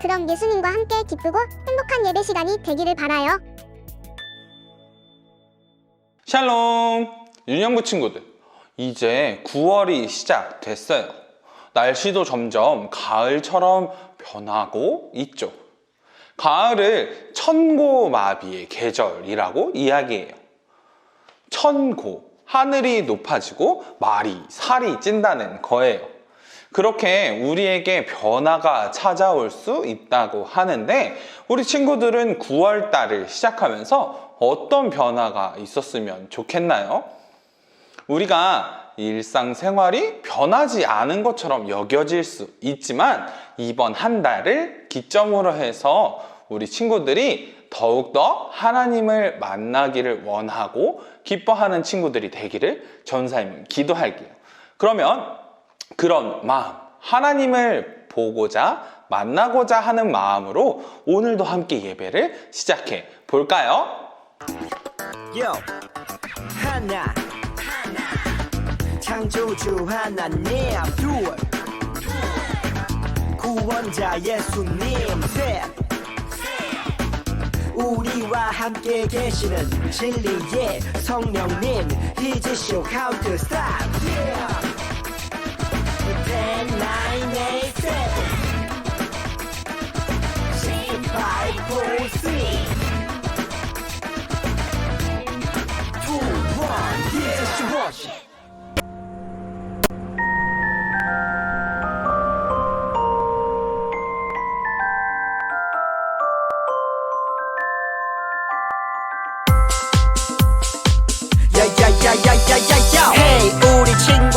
그럼 예수님과 함께 기쁘고 행복한 예배 시간이 되기를 바라요. 샬롬! 유년부 친구들, 이제 9월이 시작됐어요. 날씨도 점점 가을처럼 변하고 있죠. 가을을 천고마비의 계절이라고 이야기해요. 천고, 하늘이 높아지고 말이 살이 찐다는 거예요. 그렇게 우리에게 변화가 찾아올 수 있다고 하는데 우리 친구들은 9월 달을 시작하면서 어떤 변화가 있었으면 좋겠나요? 우리가 일상생활이 변하지 않은 것처럼 여겨질 수 있지만 이번 한 달을 기점으로 해서 우리 친구들이 더욱더 하나님을 만나기를 원하고 기뻐하는 친구들이 되기를 전사님 기도할게요. 그러면 그런 마음, 하나님을 보고자 만나고자 하는 마음으로 오늘도 함께 예배를 시작해 볼까요? 요 하나. 창조주 하나님 둘. 구원자 예수님 셋. 우리와 함께 계시는 진리의 성령님 He's to stop yeah. 986 Shape five four three.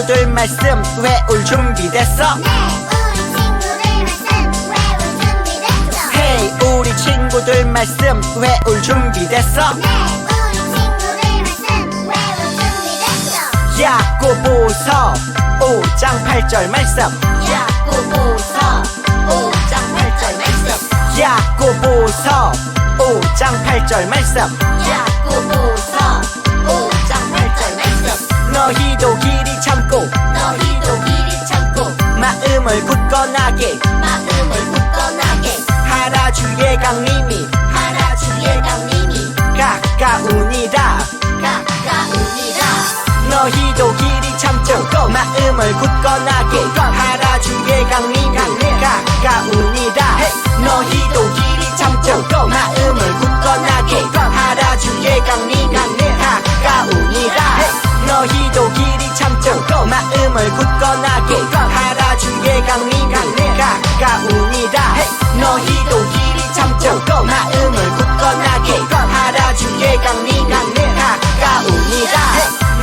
친구들 말씀 외울 준비됐어? 네, 우리 친구들 말씀 외울 준비됐어. Hey 우리 친구들 말씀 외울 준비됐어? 네, 우리 친구들 말씀 외울 준비됐어. 야고보서 5장 8절 말씀 야고보서 5장 8절 말씀. 야고보서 5장 8절 말씀 야고보서 5장 8절 말씀. 너희도 길이 참고 너희도 길이 참고 마음을 굳건하게 마음을 굳건하게 하라 주의 강림이 하라 주의 강림이 가까우니라 가까우니라. 너희도 길이 참고 마음을 굳건하게 하라 주의 강림 마음을 굳건하게 하라 주의 강림이 가까우니라 너희도 길이 참고 마음을 굳건하게 하라 주의 강림이 가까우니라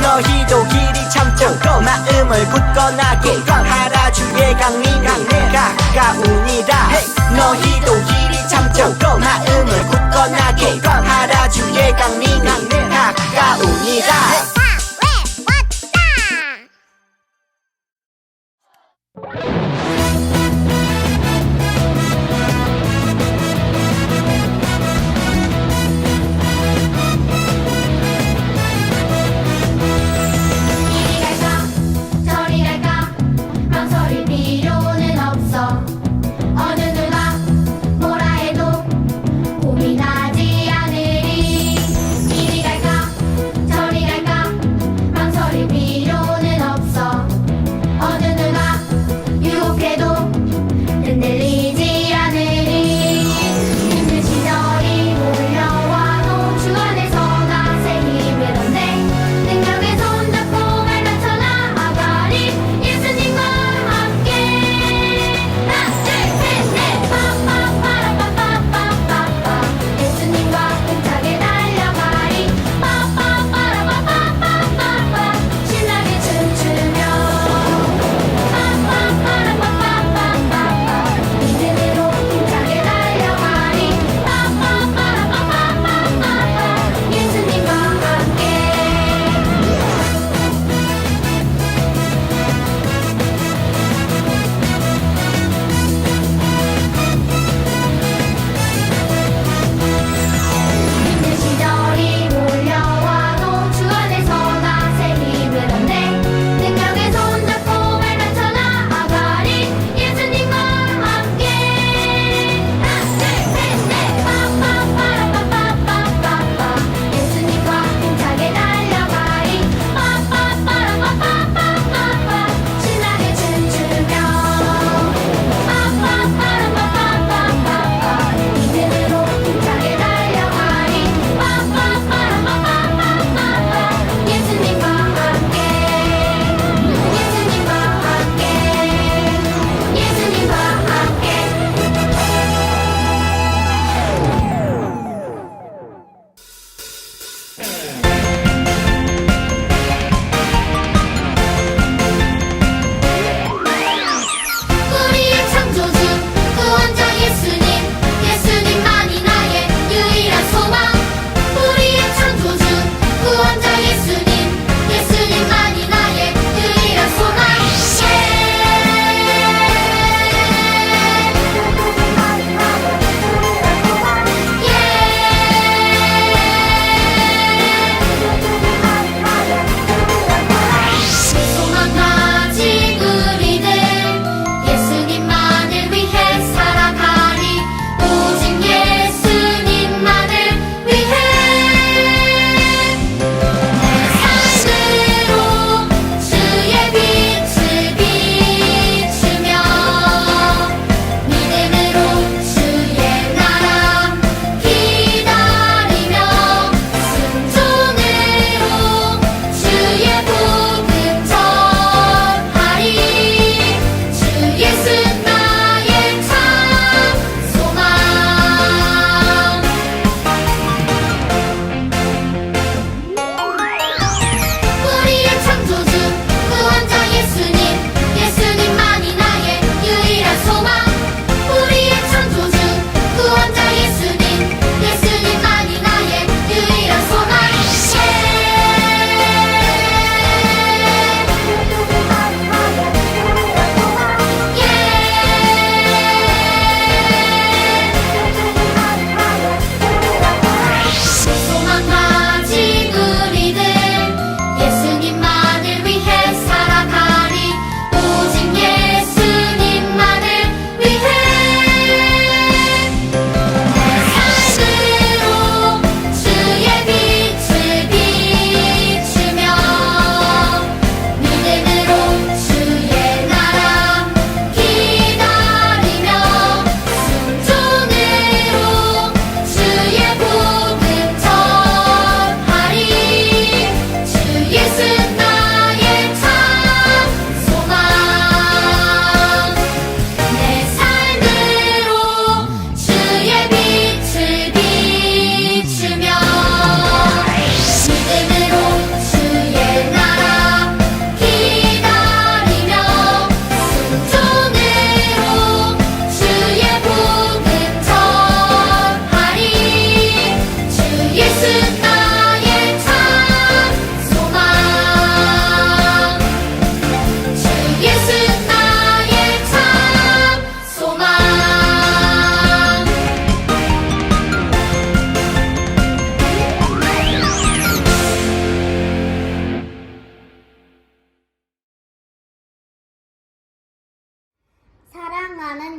너희도 길이 참고 마음을 굳건하게 하라 주의 강림이 가까우니라 너희도 길이 참고 마음을 굳건하게 하라 주의 강림이 가까우니라 이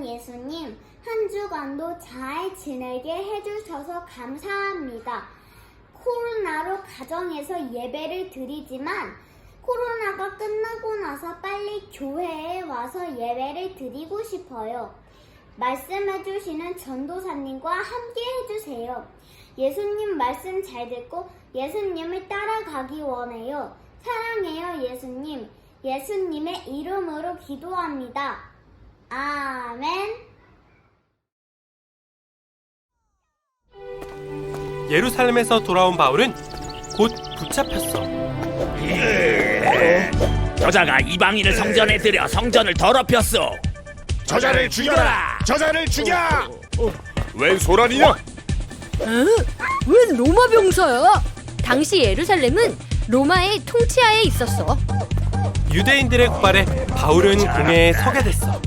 예수님, 한 주간도 잘 지내게 해주셔서 감사합니다. 코로나로 가정에서 예배를 드리지만 코로나가 끝나고 나서 빨리 교회에 와서 예배를 드리고 싶어요. 말씀해주시는 전도사님과 함께 해주세요. 예수님 말씀 잘 듣고 예수님을 따라가기 원해요. 사랑해요, 예수님. 예수님의 이름으로 기도합니다. 아멘. 예루살렘에서 돌아온 바울은 곧 붙잡혔어. 저자가 이방인을 성전에 들여 성전을 더럽혔소. 저자를 죽여라! 저자를 죽여! 웬 소란이냐? 웬 로마 병사야? 당시 예루살렘은 로마의 통치하에 있었어. 유대인들의 고발에 바울은 공회에 서게 됐어.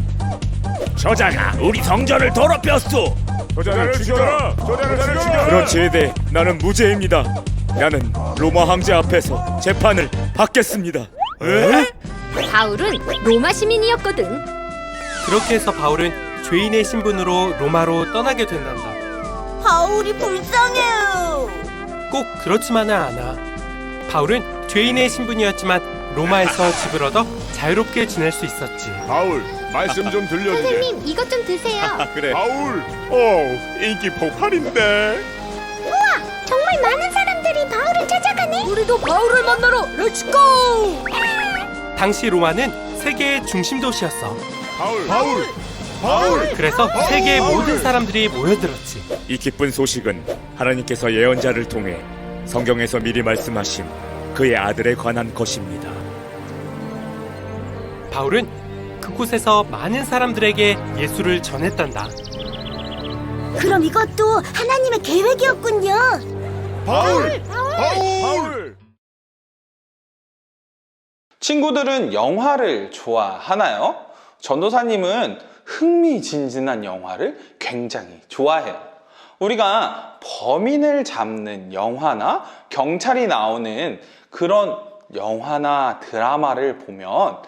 저자가 우리 성전을 더럽혔소. 저자를 죽여라! 저자를 죽여라! 그런 죄에 대해 나는 무죄입니다. 나는 로마 황제 앞에서 재판을 받겠습니다. 바울은 로마 시민이었거든. 그렇게 해서 바울은 죄인의 신분으로 로마로 떠나게 된단다. 바울이 불쌍해요. 꼭 그렇지만은 않아. 바울은 죄인의 신분이었지만 로마에서 집을 얻어 자유롭게 지낼 수 있었지. 바울, 말씀 좀 들려주게. 선생님, 이것 좀 드세요. 그래. 바울, 오, 인기 폭발인데. 정말 많은 사람들이 바울을 찾아가네. 우리도 바울을 만나러 렛츠고! 당시 로마는 세계의 중심 도시였어. 바울, 바울, 바울. 그래서 세계의 모든 사람들이 모여들었지. 이 기쁜 소식은 하나님께서 예언자를 통해 성경에서 미리 말씀하신 그의 아들에 관한 것입니다. 바울은 그곳에서 많은 사람들에게 예수를 전했단다. 그럼 이것도 하나님의 계획이었군요. 바울, 바울. 친구들은 영화를 좋아하나요? 전도사님은 흥미진진한 영화를 굉장히 좋아해요. 우리가 범인을 잡는 영화나 경찰이 나오는 그런 영화나 드라마를 보면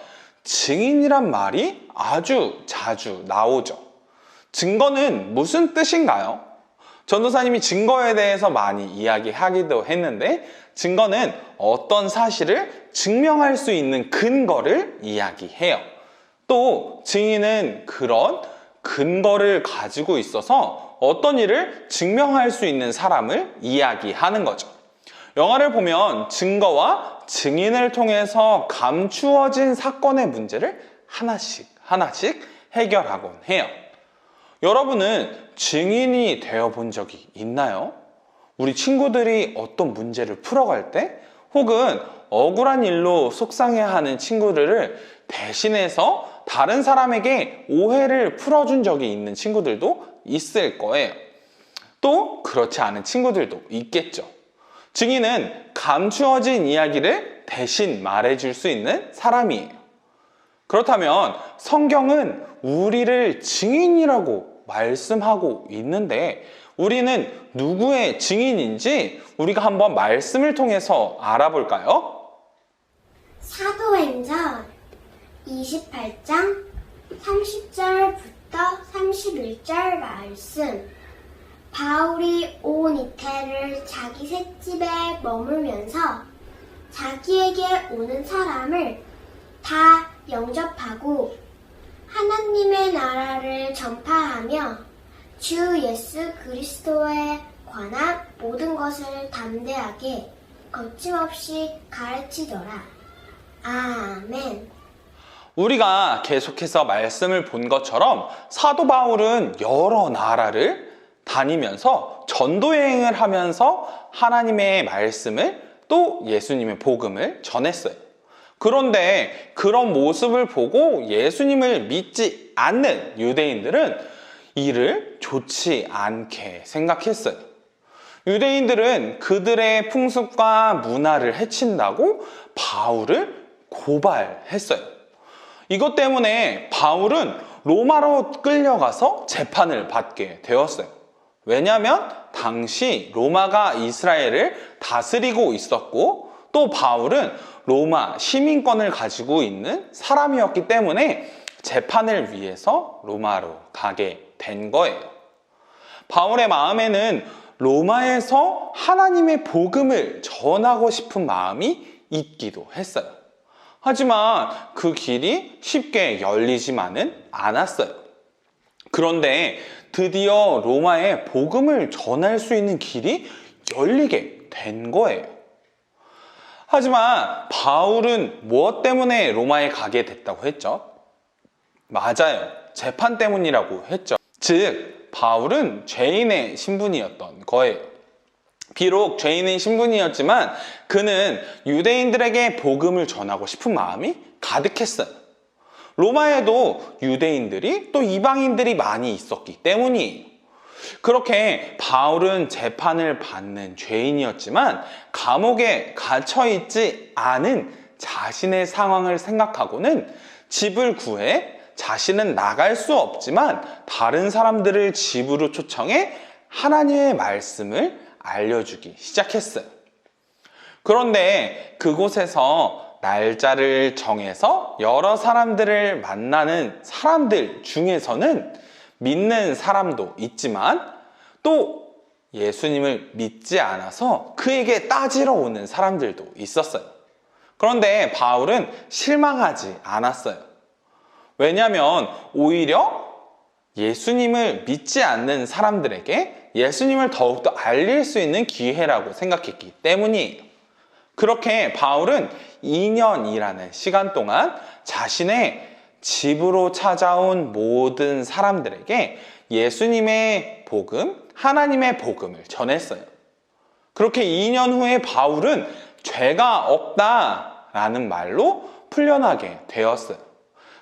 증인이란 말이 아주 자주 나오죠. 증거는 무슨 뜻인가요? 전도사님이 증거에 대해서 많이 이야기하기도 했는데 증거는 어떤 사실을 증명할 수 있는 근거를 이야기해요. 또 증인은 그런 근거를 가지고 있어서 어떤 일을 증명할 수 있는 사람을 이야기하는 거죠. 영화를 보면 증거와 증인을 통해서 감추어진 사건의 문제를 하나씩 하나씩 해결하곤 해요. 여러분은 증인이 되어 본 적이 있나요? 우리 친구들이 어떤 문제를 풀어갈 때 혹은 억울한 일로 속상해하는 친구들을 대신해서 다른 사람에게 오해를 풀어준 적이 있는 친구들도 있을 거예요. 또 그렇지 않은 친구들도 있겠죠. 증인은 감추어진 이야기를 대신 말해줄 수 있는 사람이에요. 그렇다면 성경은 우리를 증인이라고 말씀하고 있는데 우리는 누구의 증인인지 우리가 한번 말씀을 통해서 알아볼까요? 사도행전 28장 30절부터 31절 말씀. 바울이 온 이태를 자기 셋집에 머물면서 자기에게 오는 사람을 다 영접하고 하나님의 나라를 전파하며 주 예수 그리스도에 관한 모든 것을 담대하게 거침없이 가르치더라. 아멘. 우리가 계속해서 말씀을 본 것처럼 사도 바울은 여러 나라를 다니면서 전도 여행을 하면서 하나님의 말씀을 또 예수님의 복음을 전했어요. 그런데 그런 모습을 보고 예수님을 믿지 않는 유대인들은 이를 좋지 않게 생각했어요. 유대인들은 그들의 풍습과 문화를 해친다고 바울을 고발했어요. 이것 때문에 바울은 로마로 끌려가서 재판을 받게 되었어요. 왜냐하면 당시 로마가 이스라엘을 다스리고 있었고 또 바울은 로마 시민권을 가지고 있는 사람이었기 때문에 재판을 위해서 로마로 가게 된 거예요. 바울의 마음에는 로마에서 하나님의 복음을 전하고 싶은 마음이 있기도 했어요. 하지만 그 길이 쉽게 열리지만은 않았어요. 그런데 드디어 로마에 복음을 전할 수 있는 길이 열리게 된 거예요. 하지만 바울은 무엇 때문에 로마에 가게 됐다고 했죠? 맞아요. 재판 때문이라고 했죠. 즉, 바울은 죄인의 신분이었던 거예요. 비록 죄인의 신분이었지만 그는 유대인들에게 복음을 전하고 싶은 마음이 가득했어요. 로마에도 유대인들이 또 이방인들이 많이 있었기 때문이에요. 그렇게 바울은 재판을 받는 죄인이었지만 감옥에 갇혀 있지 않은 자신의 상황을 생각하고는 집을 구해 자신은 나갈 수 없지만 다른 사람들을 집으로 초청해 하나님의 말씀을 알려주기 시작했어요. 그런데 그곳에서 날짜를 정해서 여러 사람들을 만나는 사람들 중에서는 믿는 사람도 있지만 또 예수님을 믿지 않아서 그에게 따지러 오는 사람들도 있었어요. 그런데 바울은 실망하지 않았어요. 왜냐하면 오히려 예수님을 믿지 않는 사람들에게 예수님을 더욱더 알릴 수 있는 기회라고 생각했기 때문이에요. 그렇게 바울은 2년이라는 시간 동안 자신의 집으로 찾아온 모든 사람들에게 예수님의 복음, 하나님의 복음을 전했어요. 그렇게 2년 후에 바울은 죄가 없다라는 말로 풀려나게 되었어요.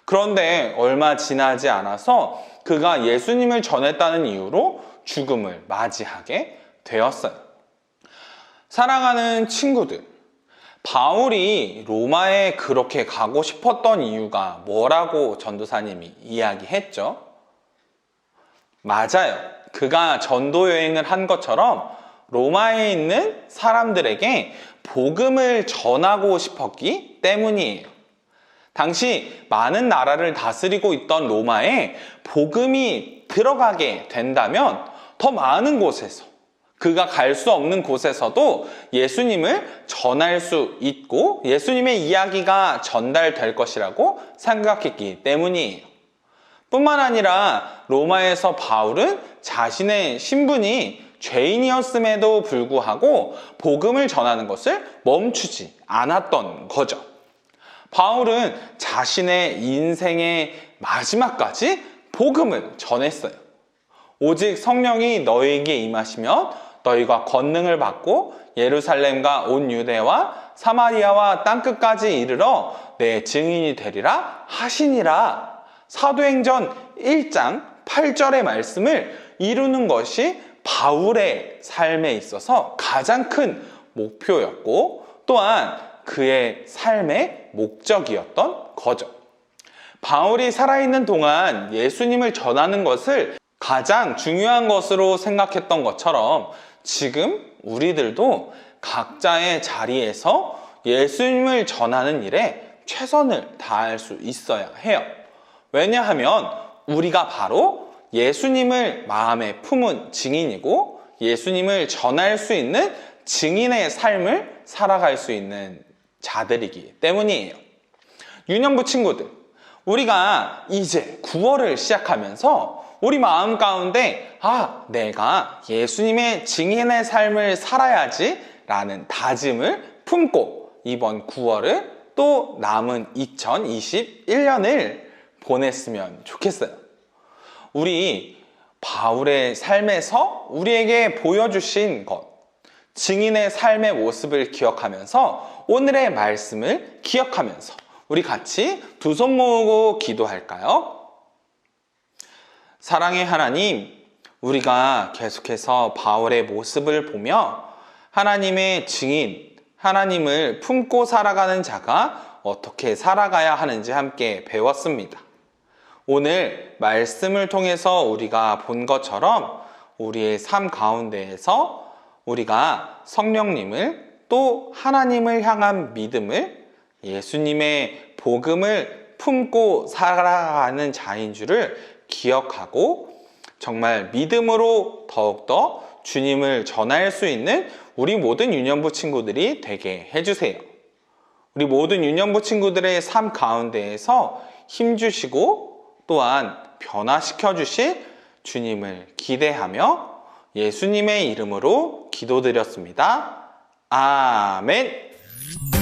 그런데 얼마 지나지 않아서 그가 예수님을 전했다는 이유로 죽음을 맞이하게 되었어요. 사랑하는 친구들, 바울이 로마에 그렇게 가고 싶었던 이유가 뭐라고 전도사님이 이야기했죠? 맞아요. 그가 전도 여행을 한 것처럼 로마에 있는 사람들에게 복음을 전하고 싶었기 때문이에요. 당시 많은 나라를 다스리고 있던 로마에 복음이 들어가게 된다면 더 많은 곳에서 그가 갈 수 없는 곳에서도 예수님을 전할 수 있고 예수님의 이야기가 전달될 것이라고 생각했기 때문이에요. 뿐만 아니라 로마에서 바울은 자신의 신분이 죄인이었음에도 불구하고 복음을 전하는 것을 멈추지 않았던 거죠. 바울은 자신의 인생의 마지막까지 복음을 전했어요. 오직 성령이 너희에게 임하시면 너희가 권능을 받고 예루살렘과 온 유대와 사마리아와 땅끝까지 이르러 내 증인이 되리라 하시니라. 사도행전 1장 8절의 말씀을 이루는 것이 바울의 삶에 있어서 가장 큰 목표였고 또한 그의 삶의 목적이었던 거죠. 바울이 살아있는 동안 예수님을 전하는 것을 가장 중요한 것으로 생각했던 것처럼 지금 우리들도 각자의 자리에서 예수님을 전하는 일에 최선을 다할 수 있어야 해요. 왜냐하면 우리가 바로 예수님을 마음에 품은 증인이고 예수님을 전할 수 있는 증인의 삶을 살아갈 수 있는 자들이기 때문이에요. 유년부 친구들, 우리가 이제 9월을 시작하면서 우리 마음 가운데 아, 내가 예수님의 증인의 삶을 살아야지 라는 다짐을 품고 이번 9월을 또 남은 2021년을 보냈으면 좋겠어요. 우리 바울의 삶에서 우리에게 보여주신 것, 증인의 삶의 모습을 기억하면서 오늘의 말씀을 기억하면서 우리 같이 두 손 모으고 기도할까요? 사랑의 하나님, 우리가 계속해서 바울의 모습을 보며 하나님의 증인, 하나님을 품고 살아가는 자가 어떻게 살아가야 하는지 함께 배웠습니다. 오늘 말씀을 통해서 우리가 본 것처럼 우리의 삶 가운데에서 우리가 성령님을 또 하나님을 향한 믿음을 예수님의 복음을 품고 살아가는 자인 줄을 기억하고 정말 믿음으로 더욱더 주님을 전할 수 있는 우리 모든 유년부 친구들이 되게 해주세요. 우리 모든 유년부 친구들의 삶 가운데에서 힘주시고 또한 변화시켜 주실 주님을 기대하며 예수님의 이름으로 기도드렸습니다. 아멘.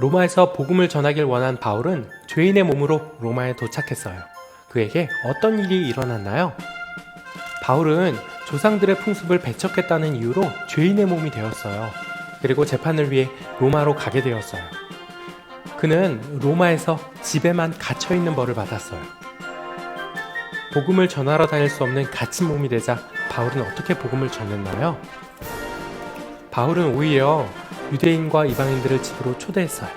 로마에서 복음을 전하길 원한 바울은 죄인의 몸으로 로마에 도착했어요. 그에게 어떤 일이 일어났나요? 바울은 조상들의 풍습을 배척했다는 이유로 죄인의 몸이 되었어요. 그리고 재판을 위해 로마로 가게 되었어요. 그는 로마에서 집에만 갇혀 있는 벌을 받았어요. 복음을 전하러 다닐 수 없는 갇힌 몸이 되자 바울은 어떻게 복음을 전했나요? 바울은 오히려 유대인과 이방인들을 집으로 초대했어요.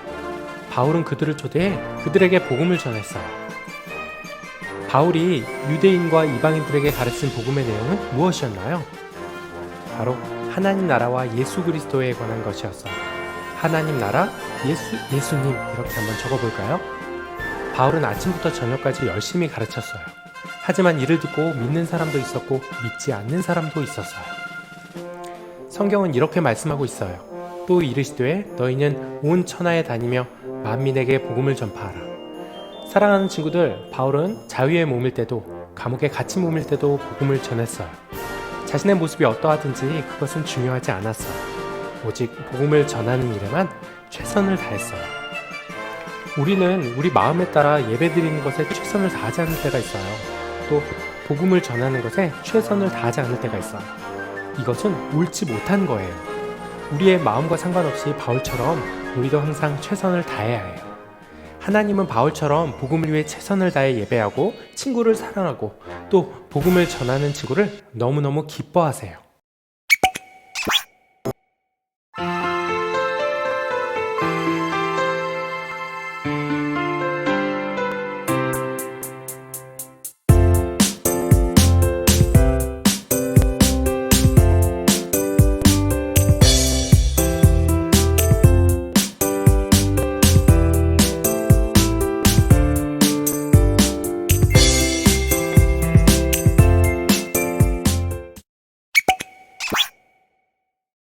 바울은 그들을 초대해 그들에게 복음을 전했어요. 바울이 유대인과 이방인들에게 가르친 복음의 내용은 무엇이었나요? 바로 하나님 나라와 예수 그리스도에 관한 것이었어요. 하나님 나라, 예수, 예수님 이렇게 한번 적어볼까요? 바울은 아침부터 저녁까지 열심히 가르쳤어요. 하지만 이를 듣고 믿는 사람도 있었고 믿지 않는 사람도 있었어요. 성경은 이렇게 말씀하고 있어요. 또 이르시되 너희는 온 천하에 다니며 만민에게 복음을 전파하라. 사랑하는 친구들, 바울은 자유의 몸일 때도 감옥에 갇힌 몸일 때도 복음을 전했어요. 자신의 모습이 어떠하든지 그것은 중요하지 않았어요. 오직 복음을 전하는 일에만 최선을 다했어요. 우리는 우리 마음에 따라 예배 드리는 것에 최선을 다하지 않을 때가 있어요. 또 복음을 전하는 것에 최선을 다하지 않을 때가 있어요. 이것은 옳지 못한 거예요. 우리의 마음과 상관없이 바울처럼 우리도 항상 최선을 다해야 해요. 하나님은 바울처럼 복음을 위해 최선을 다해 예배하고 친구를 사랑하고 또 복음을 전하는 친구를 너무너무 기뻐하세요.